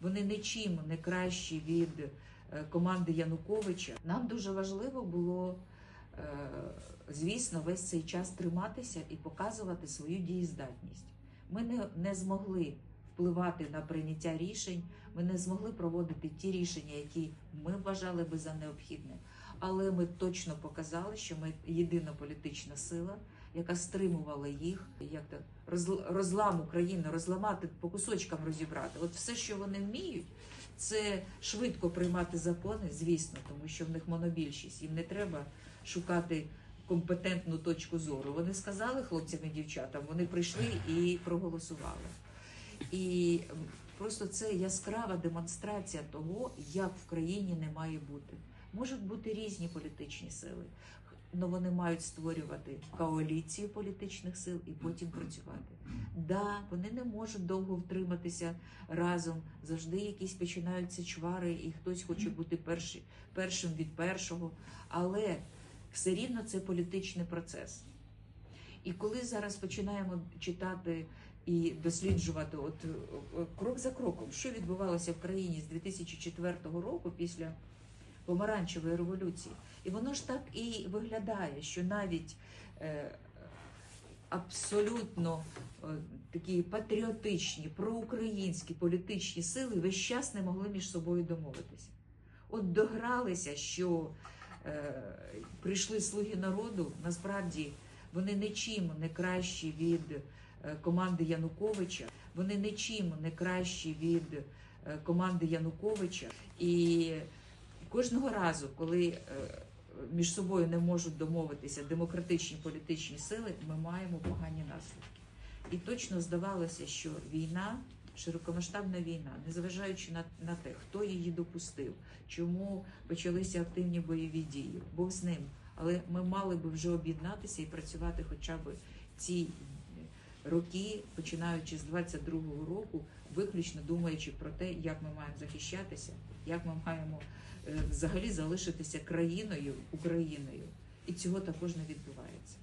вони нічим не кращі від е, команди Януковича. Нам дуже важливо було, е, звісно, весь цей час триматися і показувати свою дієздатність. Ми не, не змогли впливати на прийняття рішень, ми не змогли проводити ті рішення, які ми вважали би за необхідне. Але ми точно показали, що ми єдина політична сила, яка стримувала їх, як розл- розлам України, розламати по кусочкам розібрати. От все, що вони вміють, це швидко приймати закони, звісно, тому що в них монобільшість. Їм не треба шукати компетентну точку зору. Вони сказали хлопцям і дівчатам, вони прийшли і проголосували. І просто це яскрава демонстрація того, як в країні не має бути. Можуть бути різні політичні сили, але вони мають створювати коаліцію політичних сил і потім працювати. Да, вони не можуть довго втриматися разом. Завжди якісь починаються чвари, і хтось хоче бути перший, першим від першого. Але все рівно це політичний процес. І коли зараз починаємо читати і досліджувати, от е, крок за кроком, що відбувалося в країні з 2004 року після помаранчевої революції, і воно ж так і виглядає, що навіть е, абсолютно е, такі патріотичні, проукраїнські політичні сили весь час не могли між собою домовитися. От догралися, що е, прийшли слуги народу, насправді вони нічим не кращі від команди Януковича, вони нічим не кращі від команди Януковича. І кожного разу, коли е, між собою не можуть домовитися демократичні політичні сили, ми маємо погані наслідки. І точно здавалося, що війна, широкомасштабна війна, незважаючи на, на те, хто її допустив, чому почалися активні бойові дії, Бог з ним. Але ми мали би вже об'єднатися і працювати хоча б ці роки, починаючи з 22-го року, виключно думаючи про те, як ми маємо захищатися, як ми маємо е, взагалі залишитися країною, Україною. І цього також не відбувається.